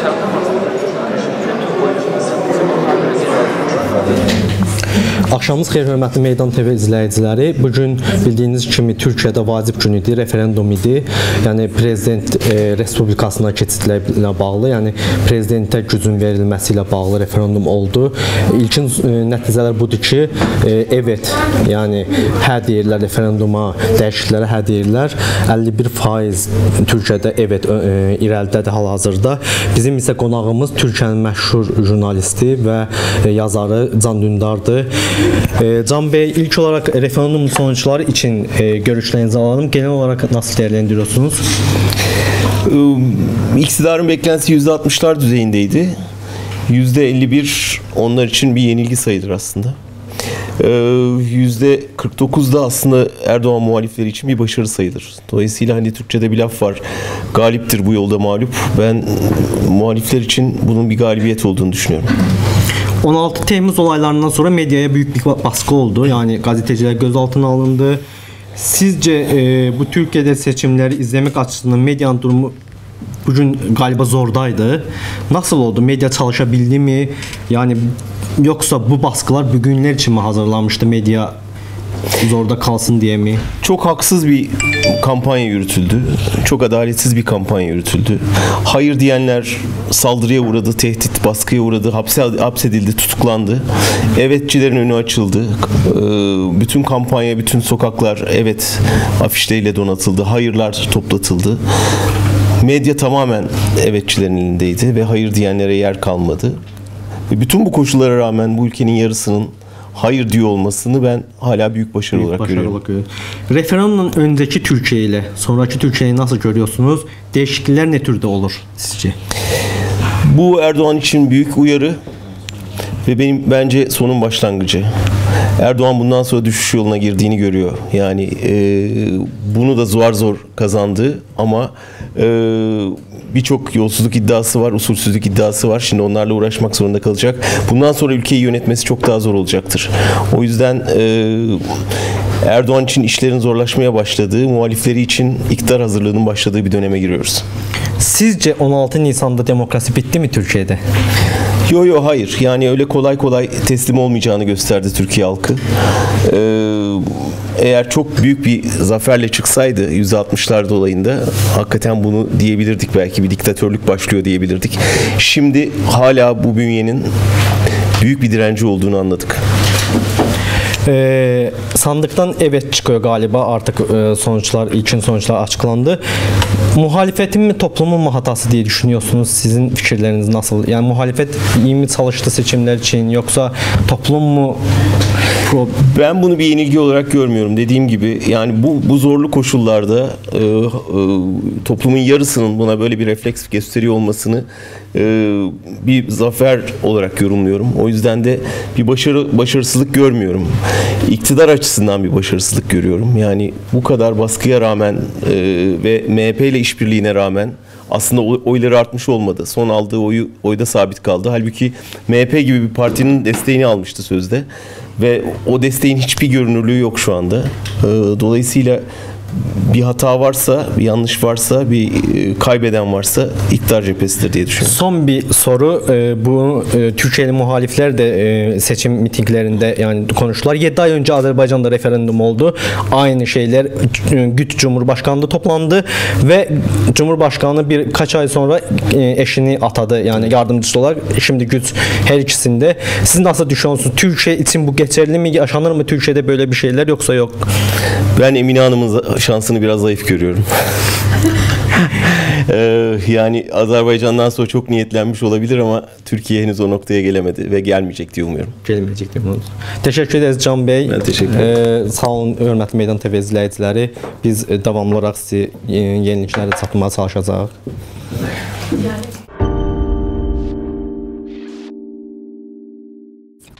Chao. Axşamınız xeyir hörmətli Meydan TV izləyiciləri. Bu gün bildiyiniz kimi Türkiyədə vacib gün idi, referendum idi. Yəni prezident e, respublikasına keçidlə bağlı, yəni prezidentə gücün verilməsi ilə bağlı referendum oldu. İlkin e, nəticələr budur ki, e, evet, yəni hə deyirlər referenduma, dəyişikliklərə hə deyirlər. 51% Türkiyədə evet e, irəlidədir hal-hazırda. Bizim isə qonağımız Türkiyənin məşhur jurnalisti və e, yazarı Can Dündardır. E, Can Bey ilk olarak referandum sonuçları için e, görüşlerinizi alalım. Genel olarak nasıl değerlendiriyorsunuz? İktidarın beklentisi %60'lar düzeyindeydi. %51 onlar için bir yenilgi sayılır aslında. %49 da aslında Erdoğan muhalifleri için bir başarı sayılır. Dolayısıyla hani Türkçe'de bir laf var. Galiptir bu yolda mağlup. Ben muhalifler için bunun bir galibiyet olduğunu düşünüyorum. 16 Temmuz olaylarından sonra medyaya büyük bir baskı oldu. Yani gazeteciler gözaltına alındı. Sizce e, bu Türkiye'de seçimleri izlemek açısından medyanın durumu bugün galiba zordaydı. Nasıl oldu? Medya çalışabildi mi? Yani yoksa bu baskılar bugünler için mi hazırlanmıştı medya zorda kalsın diye mi? Çok haksız bir kampanya yürütüldü. Çok adaletsiz bir kampanya yürütüldü. Hayır diyenler saldırıya uğradı, tehdit, baskıya uğradı, hapse hapsedildi, tutuklandı. Evetçilerin önü açıldı. Ee, bütün kampanya, bütün sokaklar evet afişleriyle donatıldı. Hayırlar toplatıldı. Medya tamamen evetçilerin elindeydi ve hayır diyenlere yer kalmadı. Bütün bu koşullara rağmen bu ülkenin yarısının hayır diyor olmasını ben hala büyük başarı büyük olarak başarı görüyorum. Olarak. Referandumdan önceki Türkiye ile sonraki Türkiye'yi nasıl görüyorsunuz? Değişiklikler ne türde olur sizce? Bu Erdoğan için büyük uyarı ve benim bence sonun başlangıcı. Erdoğan bundan sonra düşüş yoluna girdiğini görüyor. Yani e, bunu da zor zor kazandı ama e, birçok yolsuzluk iddiası var, usulsüzlük iddiası var. Şimdi onlarla uğraşmak zorunda kalacak. Bundan sonra ülkeyi yönetmesi çok daha zor olacaktır. O yüzden e, Erdoğan için işlerin zorlaşmaya başladığı, muhalifleri için iktidar hazırlığının başladığı bir döneme giriyoruz. Sizce 16 Nisan'da demokrasi bitti mi Türkiye'de? Yo yo hayır. Yani öyle kolay kolay teslim olmayacağını gösterdi Türkiye halkı. Ee, eğer çok büyük bir zaferle çıksaydı %60'lar dolayında hakikaten bunu diyebilirdik belki bir diktatörlük başlıyor diyebilirdik. Şimdi hala bu bünyenin büyük bir direnci olduğunu anladık. Ee, sandıktan evet çıkıyor galiba artık e, sonuçlar ilkin sonuçlar açıklandı. Muhalefetin mi toplumun mu hatası diye düşünüyorsunuz? Sizin fikirleriniz nasıl? Yani muhalefet iyi mi çalıştı seçimler için yoksa toplum mu ben bunu bir yenilgi olarak görmüyorum. Dediğim gibi yani bu bu zorlu koşullarda e, e, toplumun yarısının buna böyle bir refleks gösteriyor olmasını e, bir zafer olarak yorumluyorum. O yüzden de bir başarı başarısızlık görmüyorum. İktidar açısından bir başarısızlık görüyorum. Yani bu kadar baskıya rağmen e, ve MHP ile işbirliğine rağmen aslında oyları artmış olmadı. Son aldığı oyu oyda sabit kaldı. Halbuki MHP gibi bir partinin desteğini almıştı sözde ve o desteğin hiçbir görünürlüğü yok şu anda. Ee, dolayısıyla bir hata varsa, bir yanlış varsa, bir e, kaybeden varsa iktidar cephesidir diye düşünüyorum. Son bir soru. E, bu e, Türkiye'li muhalifler de seçim mitinglerinde yani konuştular. 7 ay önce Azerbaycan'da referandum oldu. Aynı şeyler Güt Cumhurbaşkanlığı toplandı ve Cumhurbaşkanı birkaç ay sonra eşini atadı. Yani yardımcısı olarak. Şimdi Güt her ikisinde. Siz nasıl düşünüyorsunuz? Türkiye için bu geçerli mi? Yaşanır mı Türkiye'de böyle bir şeyler yoksa yok? Ben Emine Hanım'ın şansını biraz zayıf görüyorum. ee, yani Azerbaycan'dan sonra çok niyetlenmiş olabilir ama Türkiye henüz o noktaya gelemedi ve gelmeyecek diye umuyorum. Gelmeyecek diye umuyorum. Teşekkür ederiz Can Bey. Ben teşekkür ederim. Ee, sağ olun hörmətli Meydan TV izləyiciləri. Biz e, davamlı olaraq sizi yenilikləri çatdırmağa çalışacağıq.